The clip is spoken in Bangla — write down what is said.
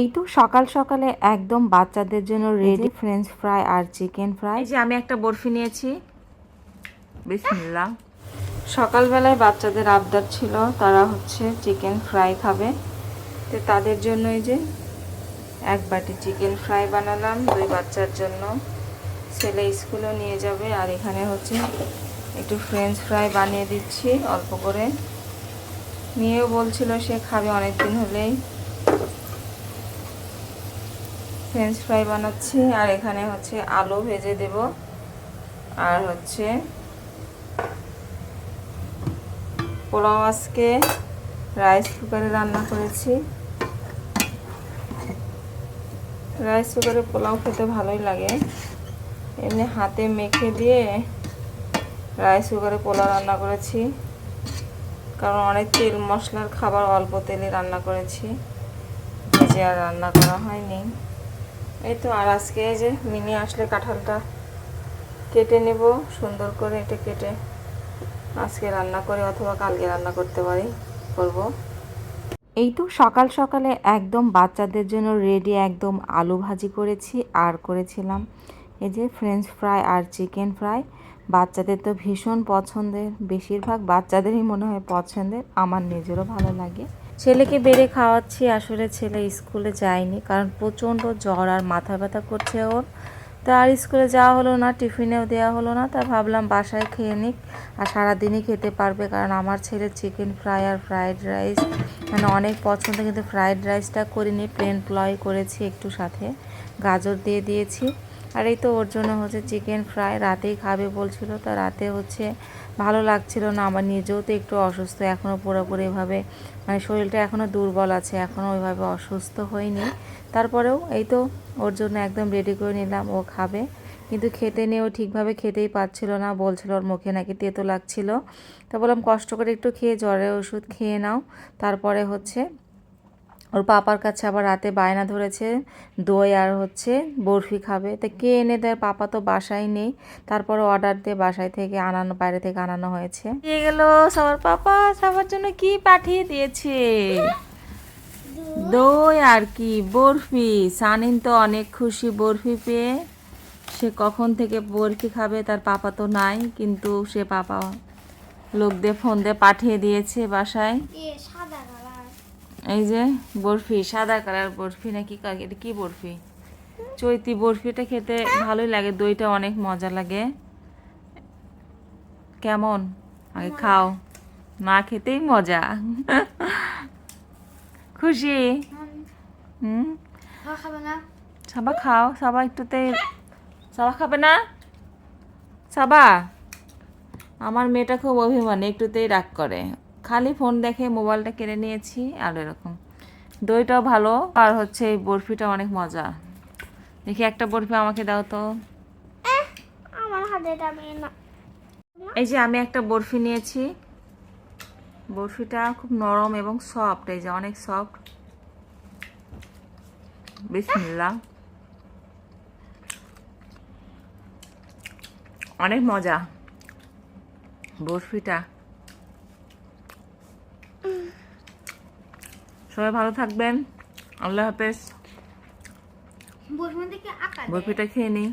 এই তো সকাল সকালে একদম বাচ্চাদের জন্য রেডি ফ্রেঞ্চ ফ্রাই আর চিকেন ফ্রাই এই যে আমি একটা বরফি নিয়েছি। বিসমিল্লাহ। সকালবেলায় বাচ্চাদের আবদার ছিল তারা হচ্ছে চিকেন ফ্রাই খাবে। তো তাদের জন্য এই যে এক বাটি চিকেন ফ্রাই বানালাম দুই বাচ্চার জন্য। ছেলে স্কুলেও নিয়ে যাবে আর এখানে হচ্ছে একটু ফ্রেঞ্চ ফ্রাই বানিয়ে দিচ্ছি অল্প করে। নিয়েও বলছিল সে খাবে অনেক দিন হলেই। ফ্রেঞ্চ ফ্রাই বানাচ্ছি, আর এখানে হচ্ছে আলু ভেজে দেব। আর হচ্ছে পোলাও আজকে রাইস কুকারে রান্না করেছি। রাইস কুকারে পোলাও খেতে ভালোই লাগে। এমনি হাতে মেখে দিয়ে রাইস কুকারে পোলাও রান্না করেছি। কারণ অনেক তেল মশলার খাবার অল্প তেলে রান্না করেছি। ভেজে আর রান্না করা হয়নি। এই তো, আর আজকে এই যে মিনি আসলে কাঁঠালটা কেটে নেব, সুন্দর করে এটা কেটে আজকে রান্না করে অথবা কালকে রান্না করতে পারি, করব। এই তো, সকাল সকালে একদম বাচ্চাদের জন্য রেডি একদম আলু ভাজি করেছি, আর করেছিলাম এই যে ফ্রেঞ্চ ফ্রাই আর চিকেন ফ্রাই বাচ্চাদের তো ভীষণ পছন্দের, বেশিরভাগ বাচ্চাদেরই মনে হয় পছন্দের, আমার নিজেরও ভালো লাগে। ছেলেকে বেড়ে খাওয়াচ্ছি, আসলে ছেলে স্কুলে যায়নি কারণ প্রচণ্ড জ্বর আর মাথা ব্যথা করছে ওর। তো আর স্কুলে যাওয়া হলো না, টিফিনেও দেওয়া হলো না, তা ভাবলাম বাসায় খেয়ে নিক আর সারাদিনই খেতে পারবে কারণ আমার ছেলে চিকেন ফ্রাই আর ফ্রাইড রাইস মানে অনেক পছন্দ কিন্তু ফ্রাইড রাইসটা করিনি প্লেন পোলাই করেছি একটু সাথে। গাজর দিয়ে দিয়েছি। আর এই তো ওর জন্য হচ্ছে চিকেন ফ্রাই রাতেই খাবে বলছিল। তা রাতে হচ্ছে ভালো লাগছিল না, আমার নিজেও তো একটু অসুস্থ এখনও পুরোপুরি এভাবে মানে শরীরটা এখনও দুর্বল আছে এখনও ওইভাবে অসুস্থ হয়নি। তারপরেও এই তো ওর জন্য একদম রেডি করে নিলাম, ও খাবে। কিন্তু খেতে নিয়েও ঠিকভাবে খেতেই পাচ্ছিল না, বলছিল ওর মুখে নাকি তেতো লাগছিল। তা বললাম, কষ্ট করে একটু খেয়ে জ্বরের ওষুধ খেয়ে নাও। তারপরে হচ্ছে ওর পাপার কাছে আবার রাতে বায়না ধরেছে, দই আর হচ্ছে বরফি খাবে। তা কে এনে দেয়? পাপা তো বাসায় নেই। তারপরে অর্ডার দিয়ে বাসায় থেকে আনানো, বাইরে থেকে আনানো হয়েছে। দিয়ে গেল সবার পাপা, সবার জন্য কি পাঠিয়ে দিয়েছে? দই আর কি, বরফি। সানিন তো অনেক খুশি বরফি পেয়ে। সে কখন থেকে বরফি খাবে তার পাপা তো নাই, কিন্তু সে পাপা লোক দিয়ে ফোন দিয়ে পাঠিয়ে দিয়েছে বাসায়। এই যে বরফি সাদা কালার বরফি নাকি এটা কি বরফি? চৈতি বরফিটা খেতে ভালোই লাগে দইটা অনেক মজা লাগে। কেমন? আগে খাও। না খেতেই মজা। খুশি? হুম। সাবা খাও সাবা একটুতে। সাবা খাবে না? সাবা? আমার মেয়েটা খুব অভিমানী একটুতেই রাগ করে। খালি ফোন দেখে মোবাইলটা কেড়ে নিয়েছি আর এরকম। দইটাও ভালো আর হচ্ছে এই বরফিটা অনেক মজা। দেখি একটা বরফি আমাকে দাও তো। এই যে আমি একটা বরফি নিয়েছি। বরফিটা খুব নরম এবং সফট এই যে অনেক সফট বিসমিল্লাহ। অনেক মজা বরফিটা। সবাই ভালো থাকবেন। আল্লাহ হাফেজ। বরফিটা খেয়ে নিই।